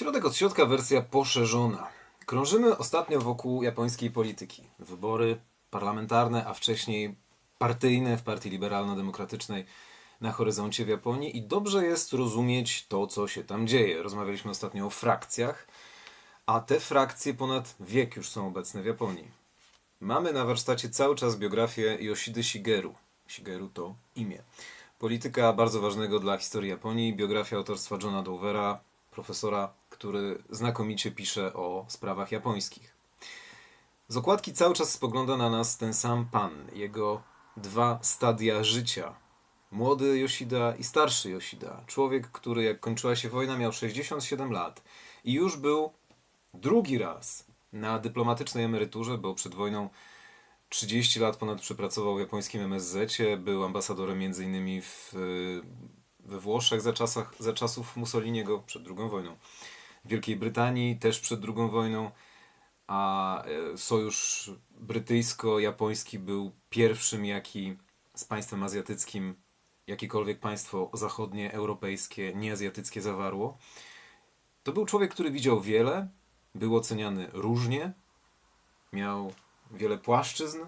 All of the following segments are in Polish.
Środek od środka wersja poszerzona. Krążymy ostatnio wokół japońskiej polityki. Wybory parlamentarne, a wcześniej partyjne w Partii Liberalno-Demokratycznej na horyzoncie w Japonii i dobrze jest rozumieć to, co się tam dzieje. Rozmawialiśmy ostatnio o frakcjach, a te frakcje ponad wiek już są obecne w Japonii. Mamy na warsztacie cały czas biografię Yoshidy Shigeru. Shigeru to imię. Polityka bardzo ważnego dla historii Japonii, biografia autorstwa Johna Dovera, profesora, który znakomicie pisze o sprawach japońskich. Z okładki cały czas spogląda na nas ten sam pan, jego dwa stadia życia. Młody Yoshida i starszy Yoshida. Człowiek, który jak kończyła się wojna miał 67 lat i już był drugi raz na dyplomatycznej emeryturze, bo przed wojną 30 lat ponad przepracował w japońskim MSZ, był ambasadorem m.in. W, we Włoszech za, czasach, za czasów Mussoliniego przed II wojną. W Wielkiej Brytanii też przed II wojną, a e, sojusz brytyjsko-japoński był pierwszym, jaki z państwem azjatyckim jakiekolwiek państwo zachodnie, europejskie, nieazjatyckie zawarło. To był człowiek, który widział wiele, był oceniany różnie, miał wiele płaszczyzn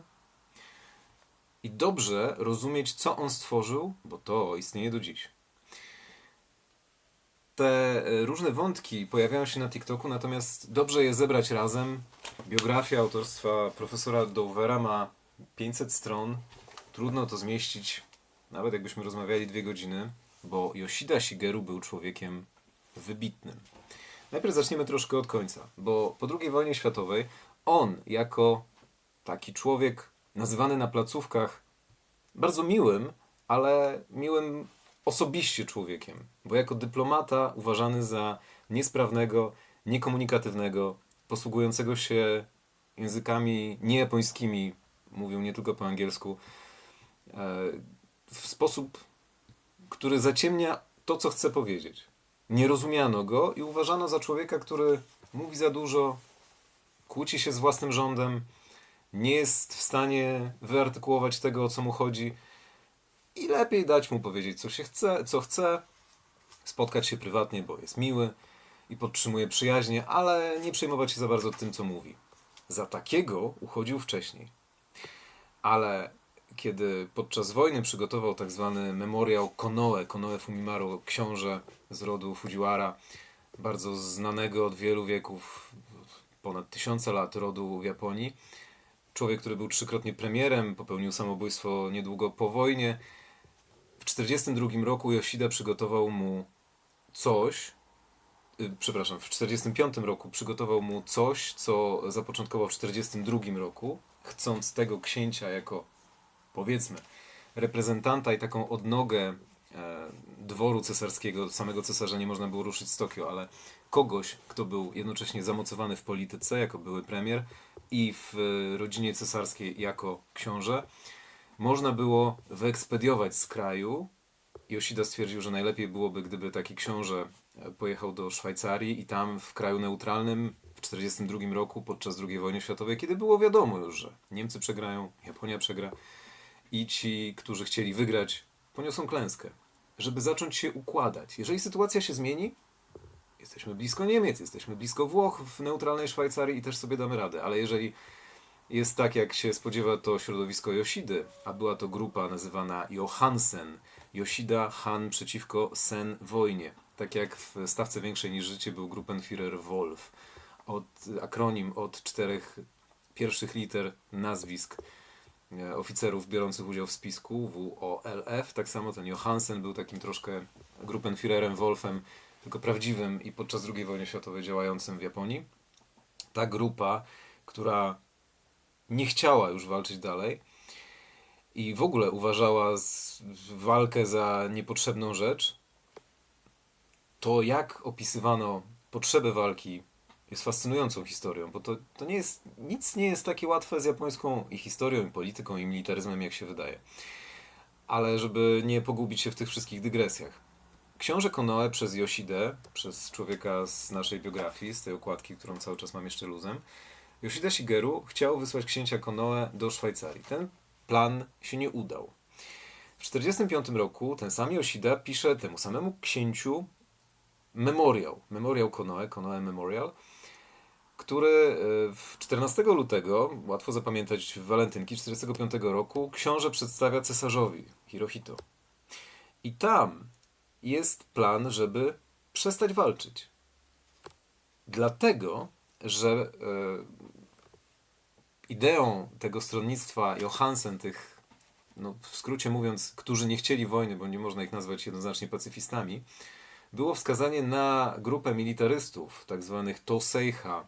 i dobrze rozumieć, co on stworzył, bo to istnieje do dziś. Te e, różne wątki pojawiają się na TikToku, natomiast dobrze je zebrać razem. Biografia autorstwa profesora Dovera ma 500 stron. Trudno to zmieścić, nawet jakbyśmy rozmawiali dwie godziny, bo Yoshida Shigeru był człowiekiem wybitnym. Najpierw zaczniemy troszkę od końca, bo po II wojnie światowej on, jako taki człowiek nazywany na placówkach bardzo miłym, ale miłym osobiście człowiekiem, bo jako dyplomata uważany za niesprawnego, niekomunikatywnego, posługującego się językami niejapońskimi, mówią nie tylko po angielsku, e, w sposób, który zaciemnia to, co chce powiedzieć. Nie rozumiano go i uważano za człowieka, który mówi za dużo, kłóci się z własnym rządem, nie jest w stanie wyartykułować tego, o co mu chodzi i lepiej dać mu powiedzieć, co się chce, co chce, spotkać się prywatnie, bo jest miły i podtrzymuje przyjaźnie, ale nie przejmować się za bardzo tym, co mówi. Za takiego uchodził wcześniej. Ale kiedy podczas wojny przygotował tak zwany memoriał Konoe, Konoe Fumimaru, książę z rodu Fujiwara, bardzo znanego od wielu wieków, ponad tysiące lat rodu w Japonii, człowiek, który był trzykrotnie premierem, popełnił samobójstwo niedługo po wojnie. W 1942 roku Yoshida przygotował mu coś, y, przepraszam, w 1945 roku przygotował mu coś, co zapoczątkował w 1942 roku, chcąc tego księcia jako, powiedzmy, reprezentanta i taką odnogę e, dworu cesarskiego, samego cesarza nie można było ruszyć z Tokio, ale kogoś, kto był jednocześnie zamocowany w polityce jako były premier i w e, rodzinie cesarskiej jako książę, można było wyekspediować z kraju. Yoshida stwierdził, że najlepiej byłoby, gdyby taki książę e, pojechał do Szwajcarii i tam w kraju neutralnym w 1942 roku podczas II wojny światowej, kiedy było wiadomo już, że Niemcy przegrają, Japonia przegra i ci, którzy chcieli wygrać, poniosą klęskę. Żeby zacząć się układać. Jeżeli sytuacja się zmieni, jesteśmy blisko Niemiec, jesteśmy blisko Włoch w neutralnej Szwajcarii i też sobie damy radę, ale jeżeli jest tak, jak się spodziewa to środowisko Yoshidy, a była to grupa nazywana Johansen, Yoshida Han przeciwko Sen wojnie. Tak jak w stawce większej niż życie był Gruppenführer Wolf. Od, akronim od czterech pierwszych liter nazwisk e, oficerów biorących udział w spisku WOLF. Tak samo ten Johansen był takim troszkę Gruppenführerem Wolfem, tylko prawdziwym i podczas II wojny światowej działającym w Japonii. Ta grupa, która nie chciała już walczyć dalej i w ogóle uważała walkę za niepotrzebną rzecz, to jak opisywano potrzebę walki jest fascynującą historią, bo to, to nie jest, nic nie jest takie łatwe z japońską i historią, i polityką, i militaryzmem, jak się wydaje. Ale żeby nie pogubić się w tych wszystkich dygresjach. Książę Konoe przez Yoshidę, przez człowieka z naszej biografii, z tej okładki, którą cały czas mam jeszcze luzem, Yoshida Shigeru chciał wysłać księcia Konoe do Szwajcarii. Ten plan się nie udał. W 1945 roku ten sam Yoshida pisze temu samemu księciu memoriał, memoriał Konoe, Konoe Memorial, który e, w 14 lutego, łatwo zapamiętać w walentynki 45 roku, książę przedstawia cesarzowi Hirohito. I tam jest plan, żeby przestać walczyć. Dlatego, że e, ideą tego stronnictwa Johansen, tych, no, w skrócie mówiąc, którzy nie chcieli wojny, bo nie można ich nazwać jednoznacznie pacyfistami, było wskazanie na grupę militarystów, tak zwanych Toseiha,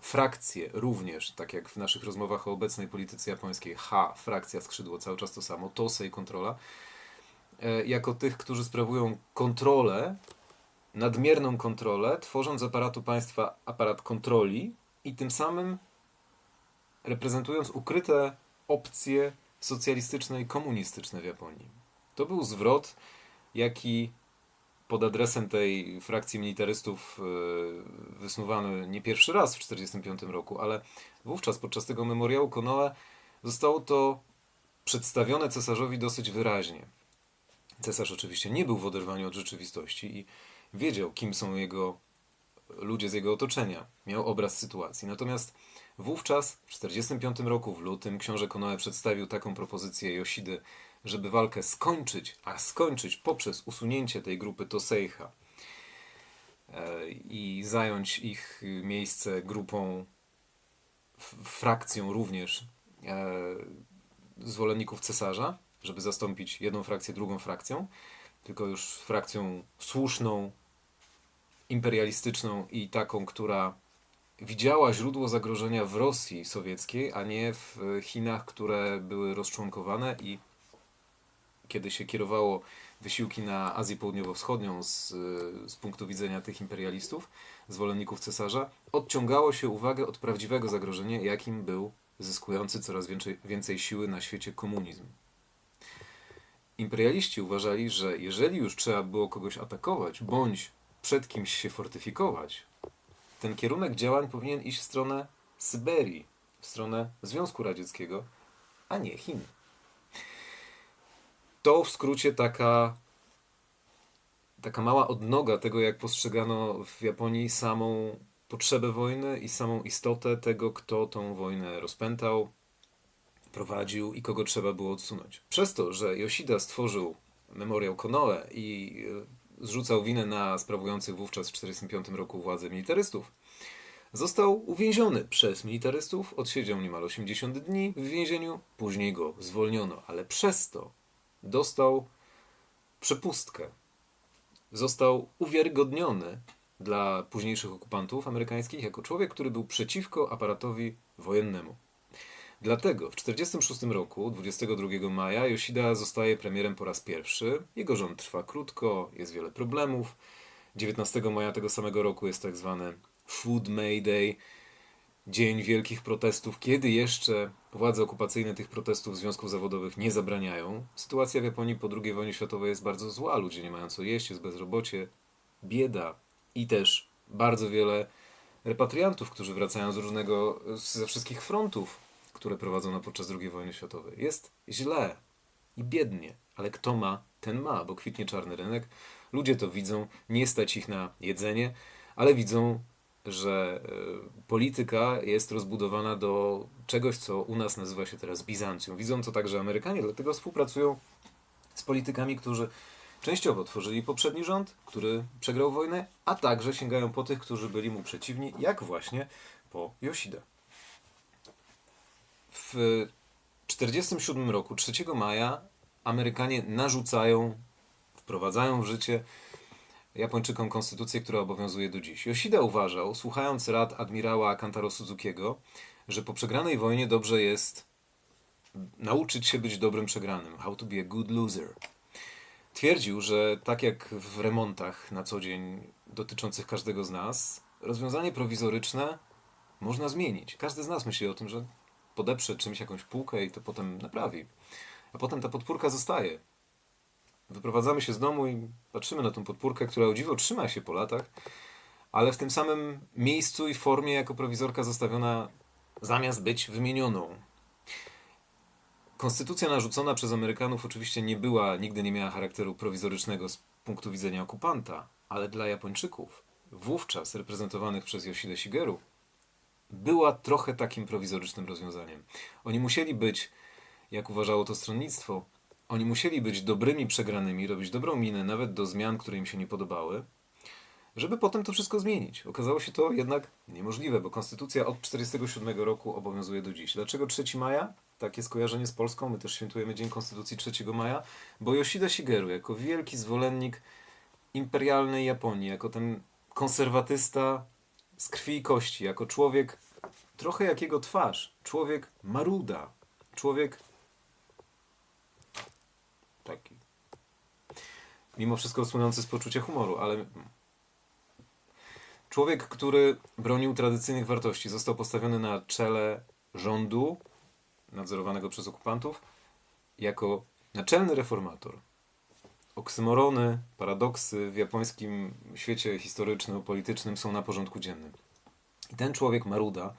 frakcje również, tak jak w naszych rozmowach o obecnej polityce japońskiej, H, frakcja, skrzydło, cały czas to samo, Tosei, kontrola, e, jako tych, którzy sprawują kontrolę, nadmierną kontrolę, tworząc z aparatu państwa aparat kontroli i tym samym reprezentując ukryte opcje socjalistyczne i komunistyczne w Japonii. To był zwrot, jaki pod adresem tej frakcji militarystów e, wysnuwano nie pierwszy raz w 1945 roku, ale wówczas podczas tego memoriału Konoe zostało to przedstawione cesarzowi dosyć wyraźnie. Cesarz oczywiście nie był w oderwaniu od rzeczywistości i wiedział, kim są jego ludzie z jego otoczenia. Miał obraz sytuacji. Natomiast wówczas, w 1945 roku, w lutym, książę Konoe przedstawił taką propozycję Yoshidy, żeby walkę skończyć, a skończyć poprzez usunięcie tej grupy Toseiha e, i zająć ich miejsce grupą, frakcją również e, zwolenników cesarza, żeby zastąpić jedną frakcję drugą frakcją, tylko już frakcją słuszną, imperialistyczną i taką, która widziała źródło zagrożenia w Rosji sowieckiej, a nie w Chinach, które były rozczłonkowane i kiedy się kierowało wysiłki na Azję Południowo-Wschodnią z, z punktu widzenia tych imperialistów, zwolenników cesarza, odciągało się uwagę od prawdziwego zagrożenia, jakim był zyskujący coraz więcej, więcej siły na świecie komunizm. Imperialiści uważali, że jeżeli już trzeba było kogoś atakować, bądź przed kimś się fortyfikować, ten kierunek działań powinien iść w stronę Syberii, w stronę Związku Radzieckiego, a nie Chin. To w skrócie taka, taka mała odnoga tego, jak postrzegano w Japonii samą potrzebę wojny i samą istotę tego, kto tą wojnę rozpętał, prowadził i kogo trzeba było odsunąć. Przez to, że Yoshida stworzył memoriał Konoe i e, zrzucał winę na sprawujących wówczas w 1945 roku władzę militarystów, został uwięziony przez militarystów, odsiedział niemal 80 dni w więzieniu, później go zwolniono, ale przez to dostał przepustkę. Został uwiarygodniony dla późniejszych okupantów amerykańskich jako człowiek, który był przeciwko aparatowi wojennemu. Dlatego w 1946 roku, 22 maja, Yoshida zostaje premierem po raz pierwszy. Jego rząd trwa krótko, jest wiele problemów. 19 maja tego samego roku jest tak zwany Food May Day, dzień wielkich protestów, kiedy jeszcze władze okupacyjne tych protestów związków zawodowych nie zabraniają. Sytuacja w Japonii po II wojnie światowej jest bardzo zła, ludzie nie mają co jeść, jest bezrobocie, bieda i też bardzo wiele repatriantów, którzy wracają z różnego, ze wszystkich frontów, które prowadzono podczas II wojny światowej. Jest źle i biednie, ale kto ma, ten ma, bo kwitnie czarny rynek. Ludzie to widzą, nie stać ich na jedzenie, ale widzą, że e, polityka jest rozbudowana do czegoś, co u nas nazywa się teraz Bizancją. Widzą to także Amerykanie, dlatego współpracują z politykami, którzy częściowo tworzyli poprzedni rząd, który przegrał wojnę, a także sięgają po tych, którzy byli mu przeciwni, jak właśnie po Yoshida. W 1947 roku, 3 maja, Amerykanie narzucają, wprowadzają w życie Japończykom konstytucję, która obowiązuje do dziś. Yoshida uważał, słuchając rad admirała Kantaro Suzukiego, że po przegranej wojnie dobrze jest nauczyć się być dobrym przegranym. How to be a good loser. Twierdził, że tak jak w remontach na co dzień dotyczących każdego z nas, rozwiązanie prowizoryczne można zmienić. Każdy z nas myśli o tym, że podeprze czymś jakąś półkę i to potem naprawi. A potem ta podpórka zostaje. Wyprowadzamy się z domu i patrzymy na tą podpórkę, która o dziwo trzyma się po latach, ale w tym samym miejscu i formie jako prowizorka zostawiona zamiast być wymienioną. Konstytucja narzucona przez Amerykanów oczywiście nie była, nigdy nie miała charakteru prowizorycznego z punktu widzenia okupanta, ale dla Japończyków, wówczas reprezentowanych przez Yoshida Shigeru, była trochę takim prowizorycznym rozwiązaniem. Oni musieli być, jak uważało to stronnictwo, oni musieli być dobrymi przegranymi, robić dobrą minę nawet do zmian, które im się nie podobały, żeby potem to wszystko zmienić. Okazało się to jednak niemożliwe, bo konstytucja od 1947 roku obowiązuje do dziś. Dlaczego 3 maja? Takie skojarzenie z Polską. My też świętujemy Dzień Konstytucji 3 maja, bo Yoshida Shigeru, jako wielki zwolennik imperialnej Japonii, jako ten konserwatysta z krwi i kości, jako człowiek trochę jak jego twarz, człowiek maruda, człowiek taki. Mimo wszystko słynący z poczucia humoru, ale człowiek, który bronił tradycyjnych wartości, został postawiony na czele rządu nadzorowanego przez okupantów jako naczelny reformator. Oksymorony, paradoksy w japońskim świecie historyczno-politycznym są na porządku dziennym. I ten człowiek Maruda,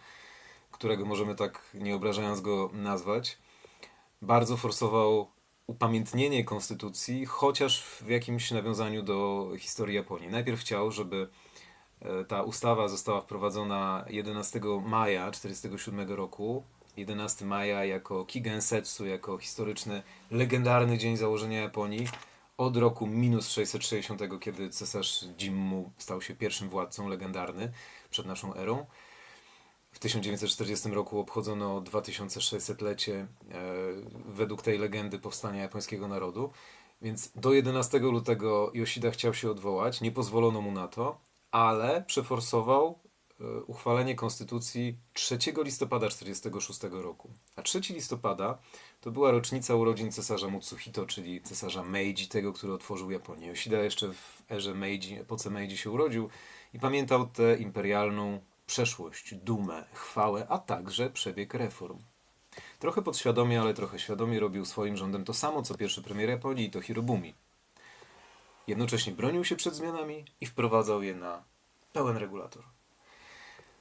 którego możemy tak nie obrażając go nazwać, bardzo forsował upamiętnienie konstytucji, chociaż w jakimś nawiązaniu do historii Japonii. Najpierw chciał, żeby e, ta ustawa została wprowadzona 11 maja 1947 roku. 11 maja jako Kigensetsu, jako historyczny, legendarny dzień założenia Japonii od roku minus 660, kiedy cesarz Jimmu stał się pierwszym władcą legendarny przed naszą erą. W 1940 roku obchodzono 2600-lecie e, według tej legendy powstania japońskiego narodu. Więc do 11 lutego Yoshida chciał się odwołać, nie pozwolono mu na to, ale przeforsował uchwalenie konstytucji 3 listopada 1946 roku. A 3 listopada to była rocznica urodzin cesarza Mutsuhito, czyli cesarza Meiji, tego, który otworzył Japonię. Yoshida jeszcze w erze Meiji, epoce Meiji się urodził i pamiętał tę imperialną przeszłość, dumę, chwałę, a także przebieg reform. Trochę podświadomie, ale trochę świadomie robił swoim rządem to samo, co pierwszy premier Japonii, to Hirobumi. Jednocześnie bronił się przed zmianami i wprowadzał je na pełen regulator.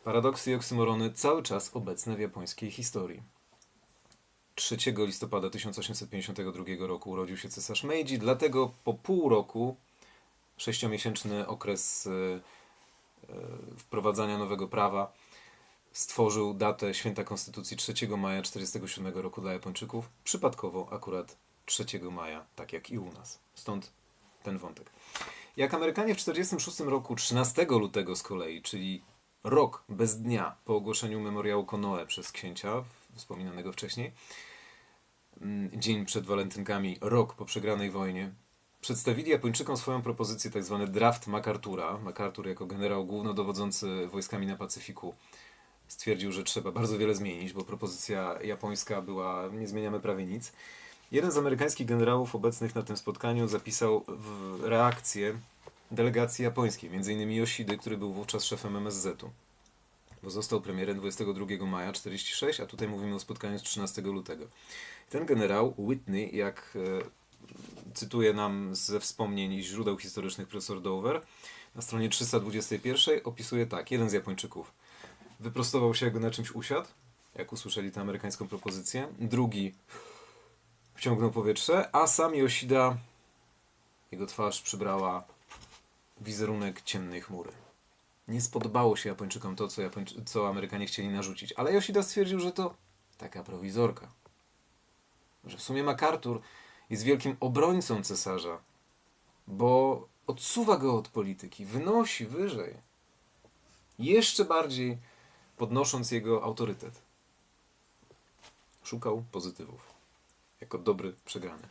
Paradoksy i oksymorony cały czas obecne w japońskiej historii. 3 listopada 1852 roku urodził się cesarz Meiji, dlatego po pół roku, sześciomiesięczny okres e, e, wprowadzania nowego prawa, stworzył datę Święta Konstytucji 3 maja 1947 roku dla Japończyków, przypadkowo akurat 3 maja, tak jak i u nas. Stąd ten wątek. Jak Amerykanie w 1946 roku, 13 lutego z kolei, czyli rok bez dnia po ogłoszeniu memoriału Konoe przez księcia, wspominanego wcześniej, mm, dzień przed walentynkami, rok po przegranej wojnie, przedstawili Japończykom swoją propozycję, tak zwany draft MacArthur'a. MacArthur jako generał głównodowodzący wojskami na Pacyfiku stwierdził, że trzeba bardzo wiele zmienić, bo propozycja japońska była, nie zmieniamy prawie nic. Jeden z amerykańskich generałów obecnych na tym spotkaniu zapisał w reakcję delegacji japońskiej, m.in. Yoshidy, który był wówczas szefem MSZ-u, bo został premierem 22 maja 1946, a tutaj mówimy o spotkaniu z 13 lutego. Ten generał Whitney, jak e, cytuję nam ze wspomnień i źródeł historycznych profesor Dover, na stronie 321 opisuje tak, jeden z Japończyków wyprostował się, jakby na czymś usiadł, jak usłyszeli tę amerykańską propozycję. Drugi wciągnął powietrze, a sam Yoshida, jego twarz przybrała wizerunek ciemnej chmury. Nie spodobało się Japończykom to, co, Japończy- co Amerykanie chcieli narzucić, ale Yoshida stwierdził, że to taka prowizorka. Że w sumie MacArthur jest wielkim obrońcą cesarza, bo odsuwa go od polityki, wynosi wyżej. Jeszcze bardziej podnosząc jego autorytet. Szukał pozytywów. Jako dobry przegrany.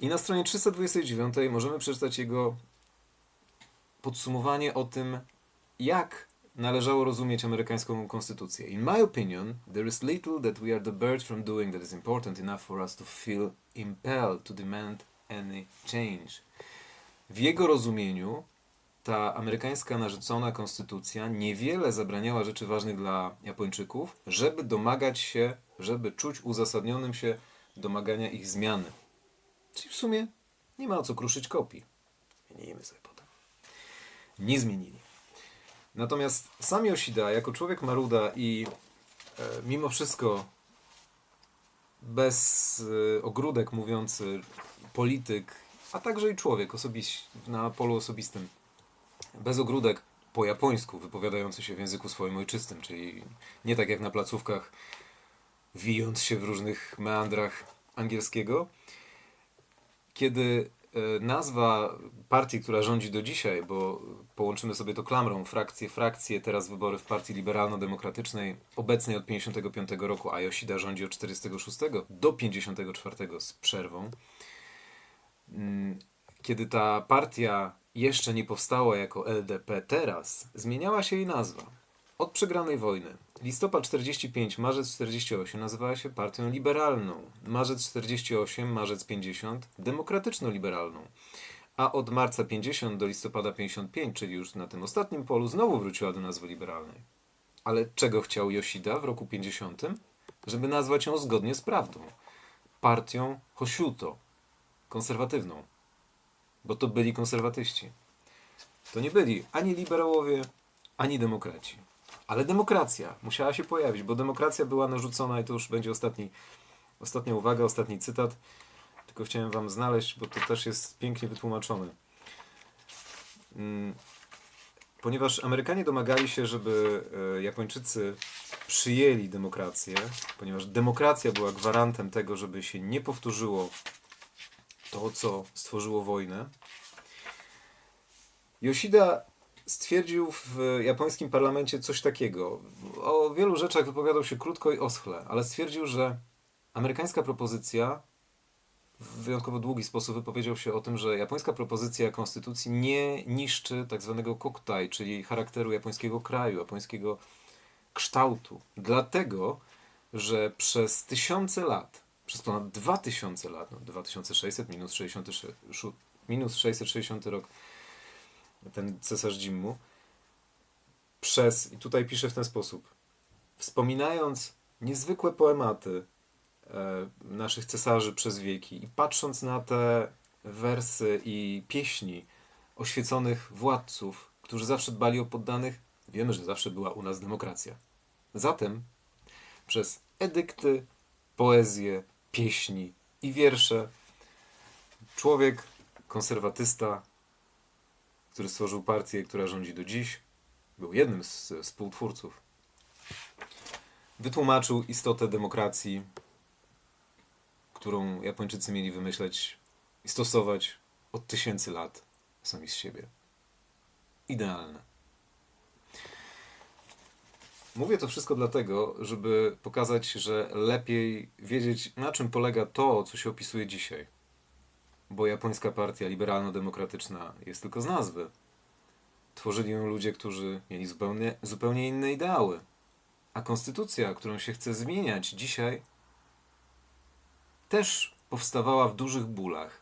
I na stronie 329 możemy przeczytać jego podsumowanie o tym, jak należało rozumieć amerykańską konstytucję. In my opinion, there is little that we are debarred from doing that is important enough for us to feel impelled to demand any change. W jego rozumieniu ta amerykańska narzucona konstytucja niewiele zabraniała rzeczy ważnych dla Japończyków, żeby domagać się, żeby czuć uzasadnionym się domagania ich zmiany. Czyli w sumie nie ma o co kruszyć kopii. Zmienimy sobie. Nie zmienili. Natomiast sam Yoshida, jako człowiek maruda i e, mimo wszystko bez e, ogródek mówiący polityk, a także i człowiek osobiś, na polu osobistym, Bez ogródek po japońsku, wypowiadający się w języku swoim ojczystym, czyli nie tak jak na placówkach, wijąc się w różnych meandrach angielskiego. Kiedy nazwa partii, która rządzi do dzisiaj, bo połączymy sobie to klamrą, frakcje, frakcje, teraz wybory w partii liberalno-demokratycznej, obecnej od 55 roku, a Yoshida rządzi od 46 do 54 z przerwą. Mm, Kiedy ta partia jeszcze nie powstała jako LDP teraz, zmieniała się jej nazwa. Od przegranej wojny. Listopad 45, marzec 48 nazywała się partią liberalną. Marzec 48, marzec 50 demokratyczno-liberalną. A od marca 50 do listopada 55, czyli już na tym ostatnim polu, znowu wróciła do nazwy liberalnej. Ale czego chciał Yoshida w roku 50? Żeby nazwać ją zgodnie z prawdą. Partią Hoshuto, konserwatywną. Bo to byli konserwatyści. To nie byli ani liberałowie, ani demokraci. Ale demokracja musiała się pojawić, bo demokracja była narzucona i to już będzie ostatni, ostatnia uwaga, ostatni cytat. Tylko chciałem wam znaleźć, bo to też jest pięknie wytłumaczone. Mm, Ponieważ Amerykanie domagali się, żeby e, Japończycy przyjęli demokrację, ponieważ demokracja była gwarantem tego, żeby się nie powtórzyło to, co stworzyło wojnę. Yoshida stwierdził w japońskim parlamencie coś takiego. O wielu rzeczach wypowiadał się krótko i oschle, ale stwierdził, że amerykańska propozycja w wyjątkowo długi sposób wypowiedział się o tym, że japońska propozycja konstytucji nie niszczy tak zwanego koktai, czyli charakteru japońskiego kraju, japońskiego kształtu. Dlatego, że przez tysiące lat, przez ponad 2000 lat, no 2600 minus, 66, minus 660 rok, ten cesarz Jimmu, przez, i tutaj pisze w ten sposób, wspominając niezwykłe poematy e, naszych cesarzy przez wieki i patrząc na te wersy i pieśni oświeconych władców, którzy zawsze dbali o poddanych, wiemy, że zawsze była u nas demokracja. Zatem przez edykty, poezję, pieśni i wiersze człowiek, konserwatysta, który stworzył partię, która rządzi do dziś, był jednym z współtwórców. Wytłumaczył istotę demokracji, którą Japończycy mieli wymyśleć i stosować od tysięcy lat sami z siebie. Idealne. Mówię to wszystko dlatego, żeby pokazać, że lepiej wiedzieć, na czym polega to, co się opisuje dzisiaj. Bo japońska partia liberalno-demokratyczna jest tylko z nazwy. Tworzyli ją ludzie, którzy mieli zupełnie, zupełnie inne ideały. A konstytucja, którą się chce zmieniać dzisiaj, też powstawała w dużych bólach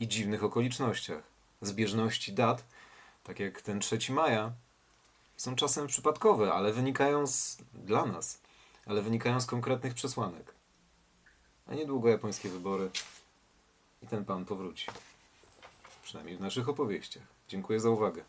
i dziwnych okolicznościach. Zbieżności dat, tak jak ten 3 maja, są czasem przypadkowe, ale wynikają z, dla nas, ale wynikają z konkretnych przesłanek. A niedługo japońskie wybory i ten pan powróci. Przynajmniej w naszych opowieściach. Dziękuję za uwagę.